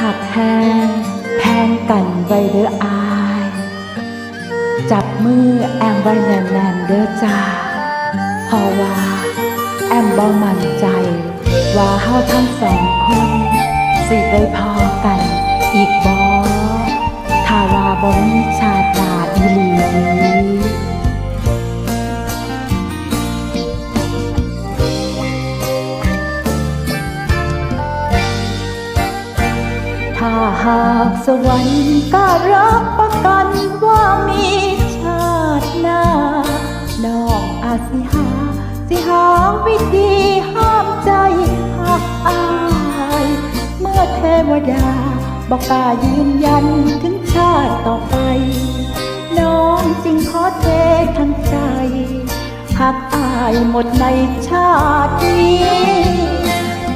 หักแพงแพงกันไว้เด้ออาย จับมือแอมไว้แน่นๆเด้อจ้าเพราะว่า แอมบ่มั่นใจ ว่าเฮาทั้งสองคน สิได้พอกันอีกบ่ถ้าว่าบ่มีชาติหนาอีหลี ถ้าหากสวรรค์ก็รับประกันว่ามีชาติหน้า นองอาสิหา สิหาวิธีห้ามใจหักอาย เมื่อเทวดาบอกกายืนยันถึงชาติต่อไป น้องจึงขอเททั้งใจหักอายหมดในชาตินี้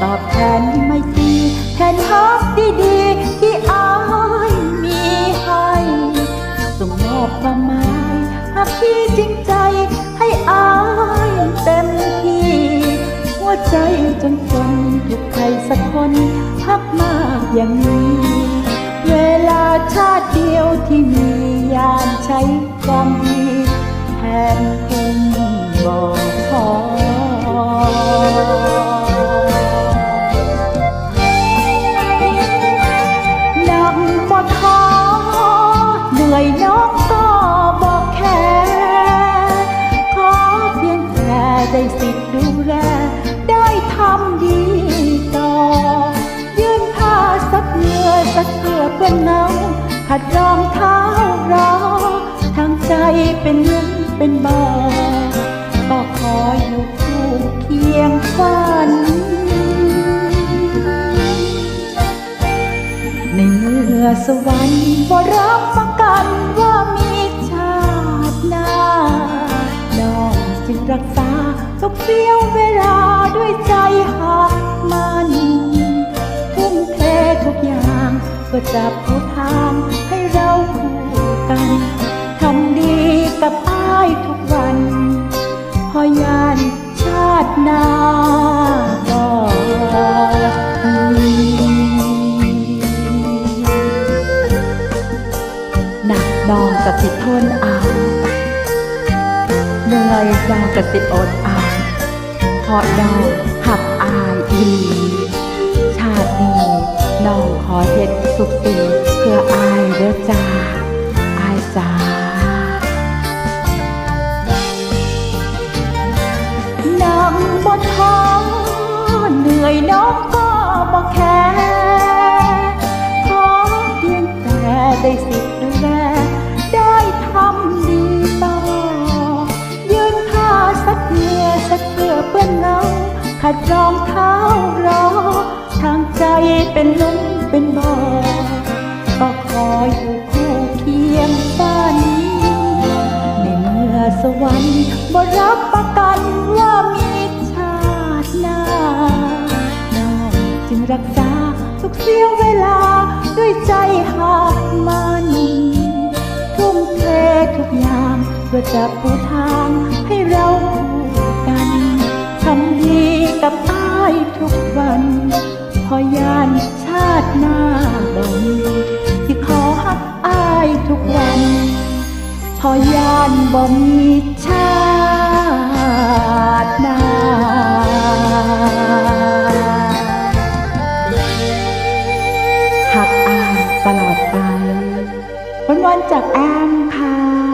ตอบแทนไม่ตรี แทนฮักดีๆ ที่อายมีให้ส่งมอบความหมายหักที่จริงใจให้อายเต็มที่ หัวใจจนจนถูกใครสักคนหักมากอย่างนี้ เวลาชาติเดียวที่มียามใช้ความดีแทนคงบอกพอ ขัดรองเท้ารอทางใจเป็นลุ่มเป็นบอก็ขออยู่คู่เคียงฝัน ในเมื่อสวรรค์บ่รับประกันว่ามีชาติหน้าน้องจึงรักษาทุกเสี้ยวเวลาด้วยใจหักมันทุ่มเททุกอย่างเพื่อจับผู้ทาง กับอ้ายทุกวัน พอยานชาตินาก็มีหนักนองกับสิทนเอาเหนื่อยนองกับสิอดเอาพราะน้องหักอายอีชาตินี้น้องขอเฮ็ดทุกสิ่งเพื่อ อยน้องก็บอกแค่ขอเพียงแต่ได้สิทธิ์ดูแลได้ทำดีต่อ ยืนผ้าสักเหงื่อสักเพื่อเปื้อนเงาขัดรองเท้ารอ ทางใจเป็นลมเป็นบ่อก็ขออยู่คู่เคียงฝันในเมื่อสวรรค์บ่รับประกัน รักษาทุกเสี้ยวเวลาด้วยใจหักมันทุ่มเททุกอย่างเพื่อจะปูทางให้เราคู่กันทำดีกับอ้ายทุกวัน พอยานชาติหน้าบ่มีที่ขอหักอ้ายทุกวัน พอยานบ่มีชาติ จากแอมค่ะ